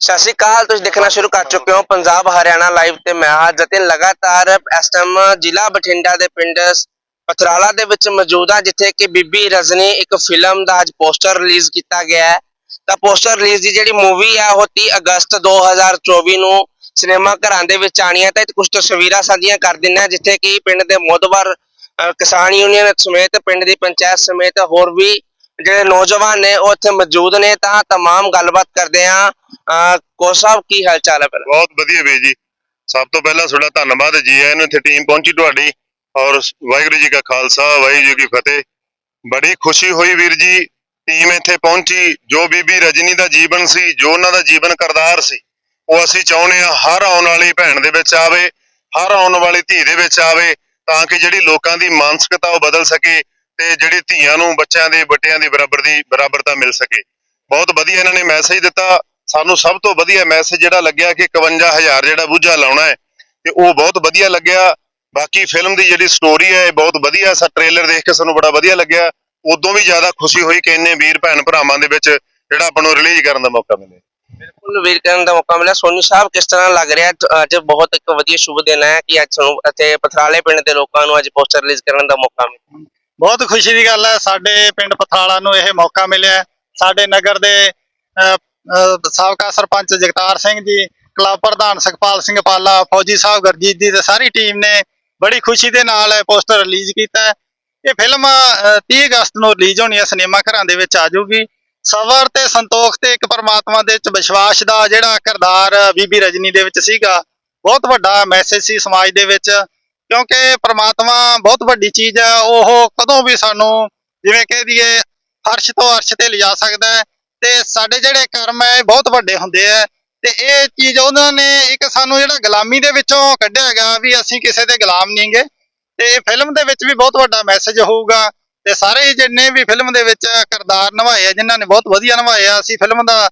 ਸਤਿ ਸ਼੍ਰੀ ਅਕਾਲ, ਤੁਸੀਂ ਦੇਖਣਾ ਸ਼ੁਰੂ ਕਰ ਚੁੱਕੇ ਹੋ ਪੰਜਾਬ ਹਰਿਆਣਾ ਲਾਈਵ ਤੇ ਮੈਂ ਹਾਂ ਜਤਿਨ ਲਗਾਤਾਰ ਇਸ ਟਾਈਮ ਜ਼ਿਲ੍ਹਾ ਬਠਿੰਡਾ ਦੇ ਪਿੰਡ ਪਥਰਾਲਾ ਦੇ ਵਿੱਚ ਮੌਜੂਦ ਹਾਂ, ਜਿੱਥੇ ਕਿ ਬੀਬੀ ਰਜਨੀ ਇੱਕ ਫਿਲਮ ਦਾ ਅੱਜ ਪੋਸਟਰ ਰਿਲੀਜ਼ ਕੀਤਾ ਗਿਆ ਹੈ। ਤਾਂ ਪੋਸਟਰ ਰਿਲੀਜ਼ ਦੀ ਜਿਹੜੀ ਮੂਵੀ ਹੈ ਉਹ 30 ਅਗਸਤ 2024 ਨੂੰ ਸਿਨੇਮਾ ਘਰਾਂ ਦੇ ਵਿੱਚ ਆਣੀ ਹੈ। ਤਾਂ ਇਹ ਕੁਝ ਤਸਵੀਰਾਂ ਸਾਂਝੀਆਂ ਕਰ ਦਿੰਦੇ ਜਿੱਥੇ ਕਿ ਪਿੰਡ ਦੇ ਮੋਦਵਰ ਕਿਸਾਨ ਯੂਨੀਅਨ ਸਮੇਤ, ਪਿੰਡ ਦੀ ਪੰਚਾਇਤ ਸਮੇਤ ਹੋਰ ਵੀ ਜਿਹੜੇ ਨੌਜਵਾਨ ਨੇ ਉਹ ਇੱਥੇ ਮੌਜੂਦ ਨੇ ਤਾਂ तमाम ਗੱਲਬਾਤ ਕਰਦੇ ਹਾਂ ਅਹ ਕੋ ਸਾਹਿਬ ਕੀ ਹਾਲ ਚਾਲ ਹੈ ਪਹਿਲਾਂ ਬਹੁਤ ਵਧੀਆ ਵੀਰ ਜੀ ਸਭ ਤੋਂ ਪਹਿਲਾਂ ਤੁਹਾਡਾ ਧੰਨਵਾਦ ਜੀ ਆਇਆਂ ਨੂੰ ਇੱਥੇ ਟੀਮ ਪਹੁੰਚੀ ਤੁਹਾਡੀ ਔਰ ਵਾਹਿਗੁਰੂ ਜੀ ਕਾ ਖਾਲਸਾ ਵਾਹਿਗੁਰੂ ਜੀ ਕੀ ਫਤਿਹ ਬੜੀ ਖੁਸ਼ੀ ਹੋਈ ਵੀਰ ਜੀ ਟੀਮ ਇੱਥੇ ਪਹੁੰਚੀ ਜੋ ਬੀਬੀ ਰਜਨੀ ਦਾ ਜੀਵਨ ਸੀ ਜੋ ਉਹਨਾਂ ਦਾ ਜੀਵਨ ਕਰਦਾਰ ਸੀ ਉਹ ਅਸੀਂ ਚਾਹੁੰਦੇ ਆ ਹਰ ਆਉਣ ਵਾਲੀ ਭੈਣ ਦੇ ਵਿੱਚ ਆਵੇ ਹਰ ਆਉਣ ਵਾਲੀ ਧੀ ਦੇ ਵਿੱਚ ਆਵੇ ਤਾਂ ਕਿ ਜਿਹੜੀ ਲੋਕਾਂ ਦੀ ਮਾਨਸਿਕਤਾ ਉਹ ਬਦਲ ਸਕੇ ਤੇ ਜਿਹੜੀ ਧੀਆਂ ਨੂੰ ਬੱਚਿਆਂ ਦੇ ਬੱਟਿਆਂ ਦੀ ਬਰਾਬਰ ਦੀ ਬਰਾਬਰਤਾ ਮਿਲ ਸਕੇ। ਬਹੁਤ ਵਧੀਆ ਇਹਨਾਂ ਨੇ ਮੈਸੇਜ ਦਿੱਤਾ। ਸਾਨੂੰ ਸਭ ਤੋਂ ਵਧੀਆ ਮੈਸੇਜ ਜਿਹੜਾ ਲੱਗਿਆ ਕਿ 51000 ਜਿਹੜਾ ਬੂਝਾ ਲਾਉਣਾ ਹੈ, ਤੇ ਉਹ ਬਹੁਤ ਵਧੀਆ ਲੱਗਿਆ। ਬਾਕੀ ਫਿਲਮ ਦੀ ਜਿਹੜੀ ਸਟੋਰੀ ਹੈ, ਇਹ ਬਹੁਤ ਵਧੀਆ ਸਾ ਟ੍ਰੇਲਰ ਦੇਖ ਕੇ ਸਾਨੂੰ ਬੜਾ ਵਧੀਆ ਲੱਗਿਆ। ਉਦੋਂ ਵੀ ਜ਼ਿਆਦਾ ਖੁਸ਼ੀ ਹੋਈ ਕਿ ਇੰਨੇ ਵੀਰ ਭੈਣ ਭਰਾਵਾਂ ਦੇ ਵਿੱਚ ਜਿਹੜਾ ਆਪਾਂ ਨੂੰ ਰਿਲੀਜ਼ ਕਰਨ ਦਾ ਮੌਕਾ ਮਿਲਿਆ। ਬਿਲਕੁਲ, ਵੀਰ ਕਰਨ ਦਾ ਮੌਕਾ ਮਿਲਿਆ। ਸੋਨੀ ਸਾਹਿਬ, ਕਿਸ ਤਰ੍ਹਾਂ ਲੱਗ ਰਿਹਾ? ਅੱਜ ਬਹੁਤ ਇੱਕ ਵਧੀਆ ਸ਼ੁਭ ਦਿਨ ਹੈ ਕਿ ਅੱਜ ਤੁਹਾਨੂੰ ਇੱਥੇ ਪਥਰਾਲੇ ਪਿੰਡ ਦੇ ਲੋਕਾਂ ਨੂੰ ਅੱਜ ਪੋਸਟਰ ਰਿਲੀਜ਼ ਕਰਨ ਦਾ ਮੌਕਾ ਮਿਲਿਆ। ਬਹੁਤ ਖੁਸ਼ੀ ਦੀ ਗੱਲ ਹੈ ਸਾਡੇ ਪਿੰਡ ਪਥਾਲਾ ਨੂੰ ਇਹ ਮੌਕਾ ਮਿਲਿਆ ਸਾਡੇ ਨਗਰ ਦੇ ਸਾਬਕਾ ਸਰਪੰਚ ਜਗਤਾਰ ਸਿੰਘ ਜੀ ਕਲੱਬ ਪ੍ਰਧਾਨ ਸੁਖਪਾਲ ਸਿੰਘ ਪਾਲਾ ਫੌਜੀ ਸਾਹਿਬ ਗੁਰਜੀਤ ਜੀ ਤੇ ਸਾਰੀ ਟੀਮ ਨੇ ਬੜੀ ਖੁਸ਼ੀ ਦੇ ਨਾਲ ਇਹ ਪੋਸਟਰ ਰਿਲੀਜ਼ ਕੀਤਾ ਇਹ ਫਿਲਮ ਅਹ, 30 ਅਗਸਤ ਨੂੰ ਰਿਲੀਜ਼ ਹੋਣੀ ਹੈ ਸਿਨੇਮਾ ਘਰਾਂ ਦੇ ਵਿੱਚ ਆ ਜਾਊਗੀ। ਸਬਰ ਤੇ ਸੰਤੋਖ ਤੇ ਇੱਕ ਪਰਮਾਤਮਾ ਦੇ ਵਿੱਚ ਵਿਸ਼ਵਾਸ ਦਾ ਜਿਹੜਾ ਕਿਰਦਾਰ ਬੀਬੀ ਰਜਨੀ ਦੇ ਵਿੱਚ ਸੀਗਾ ਬਹੁਤ ਵੱਡਾ ਮੈਸੇਜ ਸੀ ਸਮਾਜ ਦੇ ਵਿੱਚ। ਕਿਉਂਕਿ ਪ੍ਰਮਾਤਮਾ ਬਹੁਤ ਵੱਡੀ ਚੀਜ਼ ਹੈ, ਉਹ ਕਦੋਂ ਵੀ ਸਾਨੂੰ ਜਿਵੇਂ ਕਹਿ ਦਈਏ ਅਰਸ਼ ਤੋਂ ਅਰਸ਼ ਤੇ ਲਿਜਾ ਸਕਦਾ ਹੈ ਤੇ ਸਾਡੇ ਜਿਹੜੇ ਕਰਮ ਹੈ, ਇਹ ਬਹੁਤ ਵੱਡੇ ਹੁੰਦੇ ਆ ਤੇ ਇਹ ਚੀਜ਼ ਉਹਨਾਂ ਨੇ ਇੱਕ ਸਾਨੂੰ ਜਿਹੜਾ ਗੁਲਾਮੀ ਦੇ ਵਿੱਚੋਂ ਕੱਢਿਆ ਗਿਆ ਵੀ ਅਸੀਂ ਕਿਸੇ ਦੇ ਗੁਲਾਮ ਨਹੀਂਗੇ ਤੇ ਇਹ ਫਿਲਮ ਦੇ ਵਿੱਚ ਵੀ ਬਹੁਤ ਵੱਡਾ ਮੈਸੇਜ ਹੋਊਗਾ ਤੇ ਸਾਰੇ ਜਿੰਨੇ ਵੀ ਫਿਲਮ ਦੇ ਵਿੱਚ ਕਿਰਦਾਰ ਨਿਭਾਏ ਆ, ਜਿਨ੍ਹਾਂ ਨੇ ਬਹੁਤ ਵਧੀਆ ਨਿਭਾਏ ਆ, ਅਸੀਂ ਫਿਲਮ ਦਾ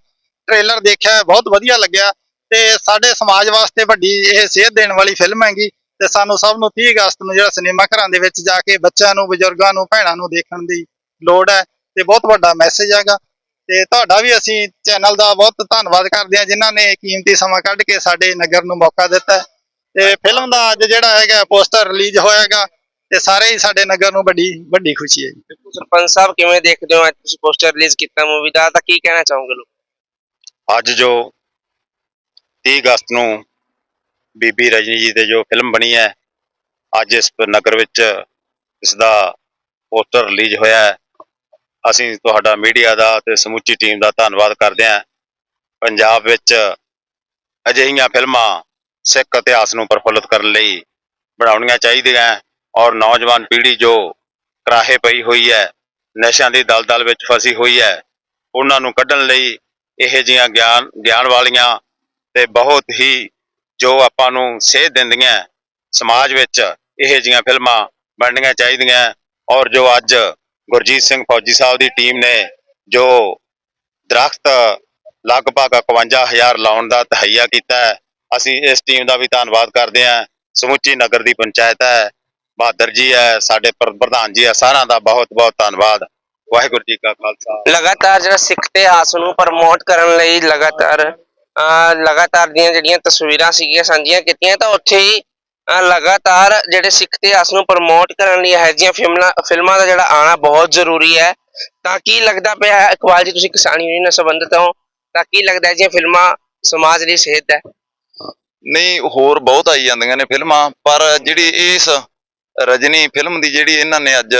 ਟ੍ਰੇਲਰ ਦੇਖਿਆ, ਬਹੁਤ ਵਧੀਆ ਲੱਗਿਆ। ਤੇ ਸਾਡੇ ਸਮਾਜ ਵਾਸਤੇ ਵੱਡੀ ਇਹ ਸੇਧ ਦੇਣ ਵਾਲੀ ਫਿਲਮ ਹੈਗੀ। ਤੇ ਸਾਨੂੰ ਸਭ ਨੂੰ 30 ਅਗਸਤ ਨੂੰ ਜਿਹੜਾ ਸਿਨੇਮਾ ਘਰਾਂ ਦੇ ਵਿੱਚ ਜਾ ਕੇ ਬੱਚਿਆਂ ਨੂੰ ਬਜ਼ੁਰਗਾਂ ਨੂੰ ਭੈਣਾਂ ਨੂੰ ਦੇਖਣ ਦੀ ਲੋੜ ਹੈ ਤੇ ਬਹੁਤ ਵੱਡਾ ਮੈਸੇਜ ਹੈਗਾ। ਤੇ ਤੁਹਾਡਾ ਵੀ ਅਸੀਂ ਚੈਨਲ ਦਾ ਬਹੁਤ ਧੰਨਵਾਦ ਕਰਦੇ ਹਾਂ ਜਿਨ੍ਹਾਂ ਨੇ ਕੀਮਤੀ ਸਮਾਂ ਕੱਢ ਕੇ ਸਾਡੇ ਨਗਰ ਨੂੰ ਮੌਕਾ ਦਿੱਤਾ। ਤੇ ਫਿਲਮ ਦਾ ਅੱਜ ਜਿਹੜਾ ਹੈਗਾ ਪੋਸਟਰ ਰਿਲੀਜ਼ ਹੋਇਆਗਾ ਤੇ ਸਾਰੇ ਹੀ ਸਾਡੇ ਨਗਰ ਨੂੰ ਵੱਡੀ ਵੱਡੀ ਖੁਸ਼ੀ ਹੈ ਜੀ। ਬਿਲਕੁਲ ਸਰਪੰਚ ਸਾਹਿਬ ਕਿਵੇਂ ਦੇਖਦੇ ਹੋ ਅੱਜ ਤੁਸੀਂ ਪੋਸਟਰ ਰਿਲੀਜ਼ ਕੀਤਾ ਮੂਵੀ ਦਾ? ਤਾਂ ਕੀ ਕਹਿਣਾ ਚਾਹੋਗੇ ਲੋਕ? ਅੱਜ ਜੋ 30 ਅਗਸਤ ਨੂੰ ਬੀਬੀ ਰਜਨੀ ਜੀ ਤੇ ਜੋ ਫਿਲਮ ਬਣੀ ਹੈ, ਅੱਜ ਇਸ ਨਗਰ ਵਿੱਚ ਇਸ ਦਾ ਪੋਸਟਰ ਰਿਲੀਜ਼ ਹੋਇਆ ਹੈ। ਅਸੀਂ ਤੁਹਾਡਾ ਮੀਡੀਆ ਦਾ ਤੇ ਸਮੁੱਚੀ ਟੀਮ ਦਾ ਧੰਨਵਾਦ ਕਰਦੇ ਹਾਂ। ਪੰਜਾਬ ਵਿੱਚ ਅਜਿਹੀਆਂ ਫਿਲਮਾਂ ਸਿੱਖ ਇਤਿਹਾਸ ਨੂੰ ਪ੍ਰਫੁੱਲਤ ਕਰਨ ਲਈ ਬਣਾਉਣੀਆਂ ਚਾਹੀਦੀਆਂ ਔਰ ਨੌਜਵਾਨ ਪੀੜ੍ਹੀ ਜੋ ਕਰਾਹੇ ਪਈ ਹੋਈ ਹੈ, ਨਸ਼ਿਆਂ ਦੀ ਦਲਦਲ ਵਿੱਚ ਫਸੀ ਹੋਈ ਹੈ, ਉਹਨਾਂ ਨੂੰ ਕੱਢਣ ਲਈ ਇਹ ਜੀਆਂ ਗਿਆਨ ਗਿਆਨ ਵਾਲੀਆਂ ਤੇ ਬਹੁਤ ਹੀ ਜੋ ਆਪਾਂ ਨੂੰ ਸੇਧ ਦਿੰਦੀਆਂ ਸਮਾਜ ਵਿੱਚ ਇਹ ਜੀਆਂ ਫਿਲਮਾਂ ਬਣਨੀਆਂ ਚਾਹੀਦੀਆਂ ਔਰ ਜੋ ਅੱਜ ਗੁਰਜੀਤ ਸਿੰਘ ਫੌਜੀ ਸਾਹਿਬ ਦੀ ਟੀਮ ਨੇ ਜੋ ਦਰਖਤ ਲਗਭਗ 51000 ਲਾਉਣ ਦਾ ਤਹਈਆ ਕੀਤਾ ਹੈ, ਅਸੀਂ ਇਸ ਟੀਮ ਦਾ ਵੀ ਧੰਨਵਾਦ ਕਰਦੇ ਹਾਂ। ਸਮੁੱਚੀ ਨਗਰ ਦੀ ਪੰਚਾਇਤ ਹੈ, ਬਹਾਦਰ ਜੀ ਹੈ, ਸਾਡੇ ਪ੍ਰਧਾਨ ਜੀ ਹੈ, ਸਾਰਿਆਂ ਦਾ ਬਹੁਤ ਬਹੁਤ ਧੰਨਵਾਦ। ਵਾਹਿਗੁਰੂ ਜੀ ਕਾ ਖਾਲਸਾ। ਲਗਾਤਾਰ ਜਿਹੜਾ ਸਿੱਖ ਇਤਿਹਾਸ ਨੂੰ ਪ੍ਰਮੋਟ ਕਰਨ ਲਈ ਲਗਾਤਾਰ ਲਗਾਤਾਰ ਦੀਆਂ ਜਿਹੜੀਆਂ ਤਸਵੀਰਾਂ ਸੀਗੀਆਂ, ਸਾਂਝੀਆਂ ਕੀਤੀਆਂ, ਤਾਂ ਉੱਥੇ ਹੀ ਲਗਾਤਾਰ ਜਿਹੜੇ ਸਿੱਖ ਇਤਿਹਾਸ ਨੂੰ ਪ੍ਰਮੋਟ ਕਰਨ ਲਈ ਇਹੋ ਜਿਹੀਆਂ ਫਿਲਮਾਂ ਫਿਲਮਾਂ ਦਾ ਜਿਹੜਾ ਆਣਾ ਬਹੁਤ ਜ਼ਰੂਰੀ ਹੈ। ਤਾਂ ਕੀ ਲੱਗਦਾ ਪਿਆ ਹੈ, ਇਕਬਾਲ ਜੀ, ਤੁਸੀਂ ਕਿਸਾਨ ਯੂਨੀਅਨ ਨਾਲ ਸੰਬੰਧਿਤ ਹੋ, ਤਾਂ ਕੀ ਲੱਗਦਾ ਹੈ ਜੀ ਫਿਲਮਾਂ ਸਮਾਜ ਲਈ ਸਿਹਤ ਹੈ? ਨਹੀਂ, ਹੋਰ ਬਹੁਤ ਆਈ ਜਾਂਦੀਆਂ ਨੇ ਫਿਲਮਾਂ, ਪਰ ਜਿਹੜੀ ਇਸ ਰਜਨੀ ਫਿਲਮ ਦੀ ਜਿਹੜੀ ਇਹਨਾਂ ਨੇ ਅੱਜ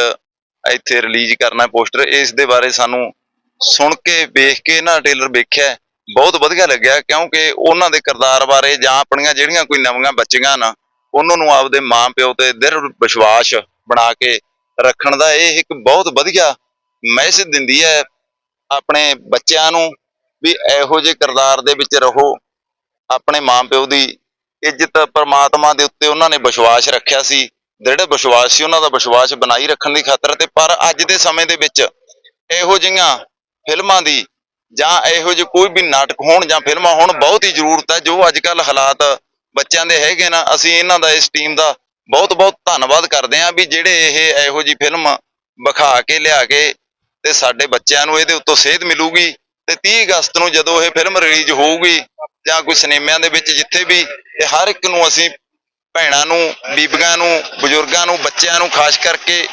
ਇੱਥੇ ਰਿਲੀਜ਼ ਕਰਨਾ ਪੋਸਟਰ ਇਸ ਦੇ ਬਾਰੇ ਸਾਨੂੰ ਸੁਣ ਕੇ, ਵੇਖ ਕੇ ਨਾ ਟ੍ਰੇਲਰ ਵੇਖਿਆ ਬਹੁਤ ਵਧੀਆ ਲੱਗਿਆ, ਕਿਉਂਕਿ ਉਹਨਾਂ ਦੇ ਕਿਰਦਾਰ ਬਾਰੇ ਜਾਂ ਆਪਣੀਆਂ ਜਿਹੜੀਆਂ ਕੋਈ ਨਵੀਆਂ ਬੱਚੀਆਂ ਨਾ, ਉਹਨਾਂ ਨੂੰ ਆਪਦੇ ਮਾਂ ਪਿਓ ਤੇ ਦ੍ਰਿੜ ਵਿਸ਼ਵਾਸ ਬਣਾ ਕੇ ਰੱਖਣ ਦਾ ਇਹ ਇੱਕ ਬਹੁਤ ਵਧੀਆ ਮੈਸੇਜ ਦਿੰਦੀ ਹੈ ਆਪਣੇ ਬੱਚਿਆਂ ਨੂੰ ਵੀ ਇਹੋ ਜਿਹੇ ਕਿਰਦਾਰ ਦੇ ਵਿੱਚ ਰਹੋ। ਆਪਣੇ ਮਾਂ ਪਿਓ ਦੀ ਇੱਜ਼ਤ ਪਰਮਾਤਮਾ ਦੇ ਉੱਤੇ ਉਹਨਾਂ ਨੇ ਵਿਸ਼ਵਾਸ ਰੱਖਿਆ ਸੀ ਦ੍ਰਿੜ ਵਿਸ਼ਵਾਸ ਸੀ ਉਹਨਾਂ ਦਾ ਵਿਸ਼ਵਾਸ ਬਣਾਈ ਰੱਖਣ ਦੀ ਖਾਤਰ ਤੇ ਪਰ ਅੱਜ ਦੇ ਸਮੇਂ ਦੇ ਵਿੱਚ ਇਹੋ ਜਿਹੀਆਂ ਫਿਲਮਾਂ ਦੀ ਜਾਂ ਇਹੋ ਜਿਹੇ ਕੋਈ ਵੀ ਨਾਟਕ ਹੋਣ ਜਾਂ ਫਿਲਮਾਂ ਹੋਣ, ਬਹੁਤ ਹੀ ਜ਼ਰੂਰਤ ਹੈ। ਜੋ ਅੱਜ ਕੱਲ ਹਾਲਾਤ ਬੱਚਿਆਂ ਦੇ ਹੈਗੇ ਨਾ, ਅਸੀਂ ਇਹਨਾਂ ਦਾ ਇਸ ਟੀਮ ਦਾ ਬਹੁਤ ਬਹੁਤ ਧੰਨਵਾਦ ਕਰਦੇ ਹਾਂ ਵੀ ਜਿਹੜੇ ਇਹ ਇਹੋ ਜਿਹੀ ਫਿਲਮ ਵਿਖਾ ਕੇ, ਲਿਆ ਕੇ ਤੇ ਸਾਡੇ ਬੱਚਿਆਂ ਨੂੰ ਇਹਦੇ ਉੱਤੋਂ ਸੇਧ ਮਿਲੂਗੀ ਤੇ 30 ਅਗਸਤ ਨੂੰ ਜਦੋਂ ਇਹ ਫਿਲਮ ਰਿਲੀਜ਼ ਹੋਊਗੀ ਜਾਂ ਕੋਈ ਸਿਨੇਮਿਆਂ ਦੇ ਵਿੱਚ ਜਿੱਥੇ ਵੀ, ਤੇ ਹਰ ਇੱਕ ਨੂੰ ਅਸੀਂ ਭੈਣਾਂ ਨੂੰ, ਬੀਬੀਆਂ ਨੂੰ, ਬਜ਼ੁਰਗਾਂ ਨੂੰ, ਬੱਚਿਆਂ ਨੂੰ ਖਾਸ ਕਰਕੇ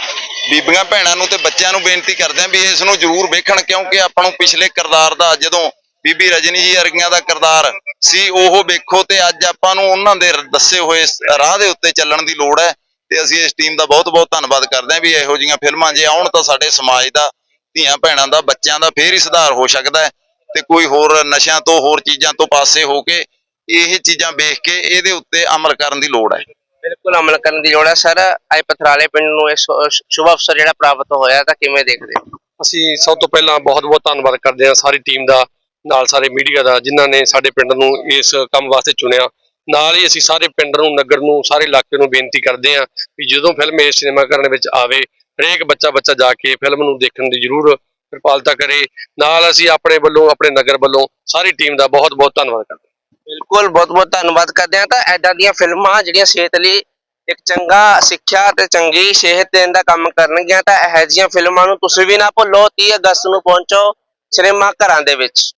ਬੀਬੀਆਂ ਭੈਣਾਂ ਨੂੰ ਤੇ ਬੱਚਿਆਂ ਨੂੰ ਬੇਨਤੀ ਕਰਦੇ ਆਂ ਵੀ ਇਸ ਨੂੰ ਜ਼ਰੂਰ ਵੇਖਣ, ਕਿਉਂਕਿ ਆਪਾਂ ਨੂੰ ਪਿਛਲੇ ਕਿਰਦਾਰ ਦਾ ਜਦੋਂ ਬੀਬੀ ਰਜਨੀ ਜੀ ਵਰਗੀਆਂ ਦਾ ਕਿਰਦਾਰ ਸੀ, ਉਹ ਵੇਖੋ ਤੇ ਅੱਜ ਆਪਾਂ ਨੂੰ ਉਹਨਾਂ ਦੇ ਦੱਸੇ ਹੋਏ ਰਾਹ ਦੇ ਉੱਤੇ ਚੱਲਣ ਦੀ ਲੋੜ ਹੈ ਤੇ ਅਸੀਂ ਇਸ ਟੀਮ ਦਾ ਬਹੁਤ-ਬਹੁਤ ਧੰਨਵਾਦ ਕਰਦੇ ਆਂ ਵੀ ਇਹੋ ਜਿਹੀਆਂ ਫਿਲਮਾਂ ਜੇ ਆਉਣ ਤਾਂ ਸਾਡੇ ਸਮਾਜ ਦਾ, ਧੀਆਂ ਭੈਣਾਂ ਦਾ, ਬੱਚਿਆਂ ਦਾ ਫੇਰ ਹੀ ਸੁਧਾਰ ਹੋ ਸਕਦਾ ਹੈ ਤੇ ਕੋਈ ਹੋਰ ਨਸ਼ਿਆਂ ਤੋਂ, ਹੋਰ ਚੀਜ਼ਾਂ ਤੋਂ ਪਾਸੇ ਹੋ ਕੇ ਇਹ ਚੀਜ਼ਾਂ ਵੇਖ ਕੇ ਇਹਦੇ ਉੱਤੇ ਅਮਲ ਕਰਨ ਦੀ ਲੋੜ ਹੈ। ਬਿਲਕੁਲ ਅਮਲ ਕਰਨ ਦੀ ਲੋੜ ਹੈ। ਸਰ ਅੱਜ ਪਥਰਾਲੇ ਪਿੰਡ ਨੂੰ ਇਹ ਸ਼ੁ- ਸ਼ੁਭ ਅਵਸਰ ਜਿਹੜਾ ਪ੍ਰਾਪਤ ਹੋਇਆ, ਤਾਂ ਕਿਵੇਂ ਦੇਖਦੇ ਹੋ? ਅਸੀਂ ਸਭ ਤੋਂ ਪਹਿਲਾਂ ਬਹੁਤ-ਬਹੁਤ ਧੰਨਵਾਦ ਕਰਦੇ ਹਾਂ ਸਾਰੀ ਟੀਮ ਦਾ, ਨਾਲ ਸਾਰੇ ਮੀਡੀਆ ਦਾ, ਜਿਨ੍ਹਾਂ ਨੇ ਸਾਡੇ ਪਿੰਡ ਨੂੰ ਇਸ ਕੰਮ ਵਾਸਤੇ ਚੁਣਿਆ। ਨਾਲ ਹੀ ਅਸੀਂ ਸਾਰੇ ਪਿੰਡ ਨੂੰ, ਨਗਰ ਨੂੰ, ਸਾਰੇ ਇਲਾਕੇ ਨੂੰ ਬੇਨਤੀ ਕਰਦੇ ਹਾਂ ਵੀ ਜਦੋਂ ਫਿਲਮ ਇਸ ਸਿਨੇਮਾ ਘਰਾਂ ਵਿੱਚ ਆਵੇ, ਹਰੇਕ ਬੱਚਾ ਬੱਚਾ ਜਾ ਕੇ ਫਿਲਮ ਨੂੰ ਦੇਖਣ ਦੀ ਜ਼ਰੂਰ ਕਿਰਪਾਲਤਾ ਕਰੇ। ਨਾਲ ਅਸੀਂ ਆਪਣੇ ਵੱਲੋਂ, ਆਪਣੇ ਨਗਰ ਵੱਲੋਂ ਸਾਰੀ ਟੀਮ ਦਾ ਬਹੁਤ-ਬਹੁਤ ਧੰਨਵਾਦ ਕਰਦੇ ਹਾਂ। ਬਿਲਕੁਲ ਬਹੁਤ ਬਹੁਤ ਧੰਨਵਾਦ ਕਰਦੇ ਹਾਂ। ਤਾਂ ਐਦਾਂ ਦੀਆਂ ਫਿਲਮਾਂ ਜਿਹੜੀਆਂ ਸਿਹਤ ਲਈ ਇੱਕ ਚੰਗਾ ਸਿੱਖਿਆ ਤੇ ਚੰਗੀ ਸਿਹਤ ਦੇਣ ਦਾ ਕੰਮ ਕਰਨਗੀਆਂ, ਤਾਂ ਇਹੋ ਜਿਹੀਆਂ ਫਿਲਮਾਂ ਨੂੰ ਤੁਸੀਂ ਵੀ ਨਾ ਭੁੱਲੋ। 30 ਅਗਸਤ ਨੂੰ ਪਹੁੰਚੋ ਸਿਨੇਮਾ ਘਰਾਂ ਦੇ ਵਿੱਚ।